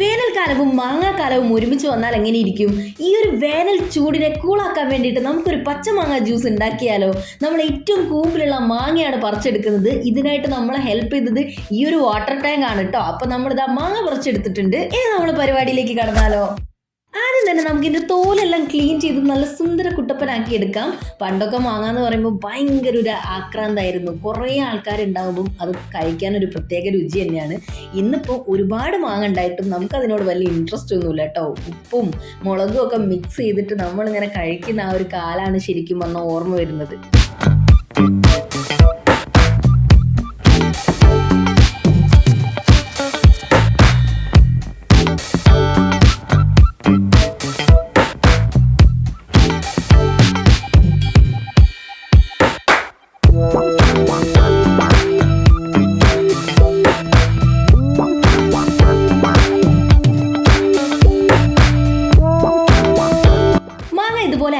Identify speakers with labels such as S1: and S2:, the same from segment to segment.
S1: വേനൽക്കാലവും മാങ്ങാക്കാലവും ഒരുമിച്ച് വന്നാൽ എങ്ങനെ ഇരിക്കും? ഈ ഒരു വേനൽ ചൂടിനെ കൂളാക്കാൻ വേണ്ടിയിട്ട് നമുക്കൊരു പച്ചമാങ്ങ ജ്യൂസ് ഉണ്ടാക്കിയാലോ? നമ്മൾ ഏറ്റവും കൂമ്പിലുള്ള മാങ്ങയാണ് പറിച്ചെടുക്കുന്നത്. ഇതിനായിട്ട് നമ്മളെ ഹെൽപ്പ് ചെയ്തത് ഈ ഒരു വാട്ടർ ടാങ്ക് ആണ് കേട്ടോ അപ്പൊ നമ്മളിതാ മാങ്ങ പറിച്ചെടുത്തിട്ടുണ്ട്. ഇനി നമ്മൾ പരിപാടിയിലേക്ക് കടന്നാലോ? ആദ്യം തന്നെ നമുക്ക് ഇതിന്റെ തോലെല്ലാം ക്ലീൻ ചെയ്ത് നല്ല സുന്ദര കുട്ടപ്പനാക്കി എടുക്കാം. പണ്ടൊക്കെ മാങ്ങ എന്ന് പറയുമ്പോൾ ഭയങ്കര ഒരു ആക്രാന്തായിരുന്നു. കുറേ ആൾക്കാരുണ്ടാകുമ്പം അത് കഴിക്കാൻ ഒരു പ്രത്യേക രുചി തന്നെയാണ്. ഇന്നിപ്പോൾ ഒരുപാട് മാങ്ങ ഉണ്ടായിട്ടും നമുക്ക് അതിനോട് വലിയ ഇൻട്രസ്റ്റ് ഒന്നുമില്ല കേട്ടോ. ഉപ്പും മുളകും ഒക്കെ മിക്സ് ചെയ്തിട്ട് നമ്മളിങ്ങനെ കഴിക്കുന്ന ആ ഒരു കാലാണ് ശരിക്കും വന്ന ഓർമ്മ വരുന്നത്.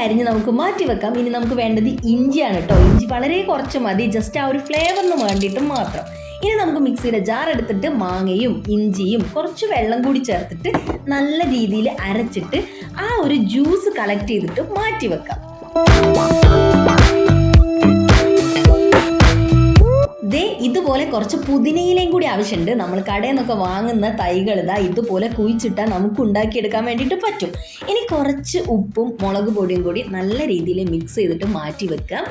S1: അരിഞ്ഞ് നമുക്ക് മാറ്റി വെക്കാം. ഇനി നമുക്ക് വേണ്ടത് ഇഞ്ചിയാണ് കേട്ടോ ഇഞ്ചി വളരെ കുറച്ച് മതി. ജസ്റ്റ് ആ ഒരു ഫ്ലേവറിന് വേണ്ടിയിട്ട് മാത്രം. ഇനി നമുക്ക് മിക്സിയുടെ ജാർ എടുത്തിട്ട് മാങ്ങയും ഇഞ്ചിയും കുറച്ച് വെള്ളം കൂടി ചേർത്തിട്ട് നല്ല രീതിയിൽ അരച്ചിട്ട് ആ ഒരു ജ്യൂസ് കളക്ട് ചെയ്തിട്ട് മാറ്റി വെക്കാം. ദേ ഇതുപോലെ കുറച്ച് പുതിനയിലയും കൂടി ആവശ്യമുണ്ട്. നമ്മൾ കടയിൽ നിന്നൊക്കെ വാങ്ങുന്ന തൈകൾ ഇതാ ഇതുപോലെ കുഴിച്ചിട്ടാൽ നമുക്ക് ഉണ്ടാക്കിയെടുക്കാൻ വേണ്ടിയിട്ട് പറ്റും. ഇനി കുറച്ച് ഉപ്പും മുളക് പൊടിയും കൂടി നല്ല രീതിയിൽ മിക്സ് ചെയ്തിട്ട് മാറ്റി വെക്കാം.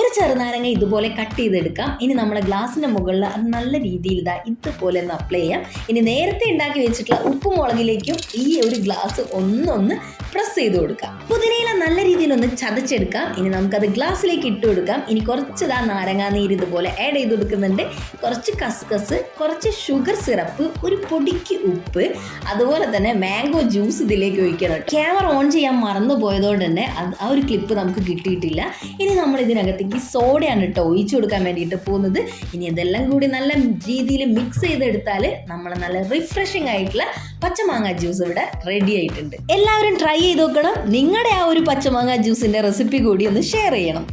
S1: ഒരു ചെറുനാരങ്ങ ഇതുപോലെ കട്ട് ചെയ്തെടുക്കാം. ഇനി നമ്മുടെ ഗ്ലാസ്സിന്റെ മുകളിൽ അത് നല്ല രീതിയിൽ ഇതാ ഇതുപോലെ ഒന്ന് അപ്ലൈ ചെയ്യാം. ഇനി നേരത്തെ ഉണ്ടാക്കി വെച്ചിട്ടുള്ള ഉപ്പും മുളകിലേക്കും ഈ ഒരു ഗ്ലാസ് ഒന്നൊന്ന് പ്രസ് ചെയ്ത് കൊടുക്കാം. പുതിനയില നല്ല രീതിയിൽ ഒന്ന് ചതച്ചെടുക്കാം. ഇനി നമുക്കത് ഗ്ലാസ്സിലേക്ക് ഇട്ട് കൊടുക്കാം. ഇനി കുറച്ച് ഇതാ നാരങ്ങാ നീര് ഇതുപോലെ ആഡ് ചെയ്ത് കൊടുക്കുന്നുണ്ട്. കുറച്ച് കസ്കസ് കുറച്ച് ഷുഗർ സിറപ്പ് ഒരു പൊടിക്ക് ഉപ്പ് അതുപോലെ തന്നെ മാംഗോ ജ്യൂസ് ഇതിലേക്ക് ഒഴിക്കണം. ക്യാമറ ഓൺ ചെയ്യാൻ മറന്നു പോയതുകൊണ്ട് തന്നെ ആ ഒരു ക്ലിപ്പ് നമുക്ക് കിട്ടിയിട്ടില്ല. ഇനി നമ്മൾ ഇതിനകത്തേക്ക് സോഡയാണ് കേട്ടോ ഒഴിച്ചു കൊടുക്കാൻ വേണ്ടിയിട്ട് പോകുന്നത്. ഇനി ഇതെല്ലാം കൂടി നല്ല രീതിയിൽ മിക്സ് ചെയ്തെടുത്താൽ നമ്മൾ നല്ല റിഫ്രഷിംഗ് ആയിട്ടുള്ള പച്ചമാങ്ങ ജ്യൂസ് ഇവിടെ റെഡി ആയിട്ടുണ്ട്. എല്ലാവരും ട്രൈ ചെയ്ത് നോക്കണം. നിങ്ങളുടെ ആ ഒരു പച്ചമാങ്ങ ജ്യൂസിന്റെ റെസിപ്പി കൂടി ഒന്ന് ഷെയർ ചെയ്യണം.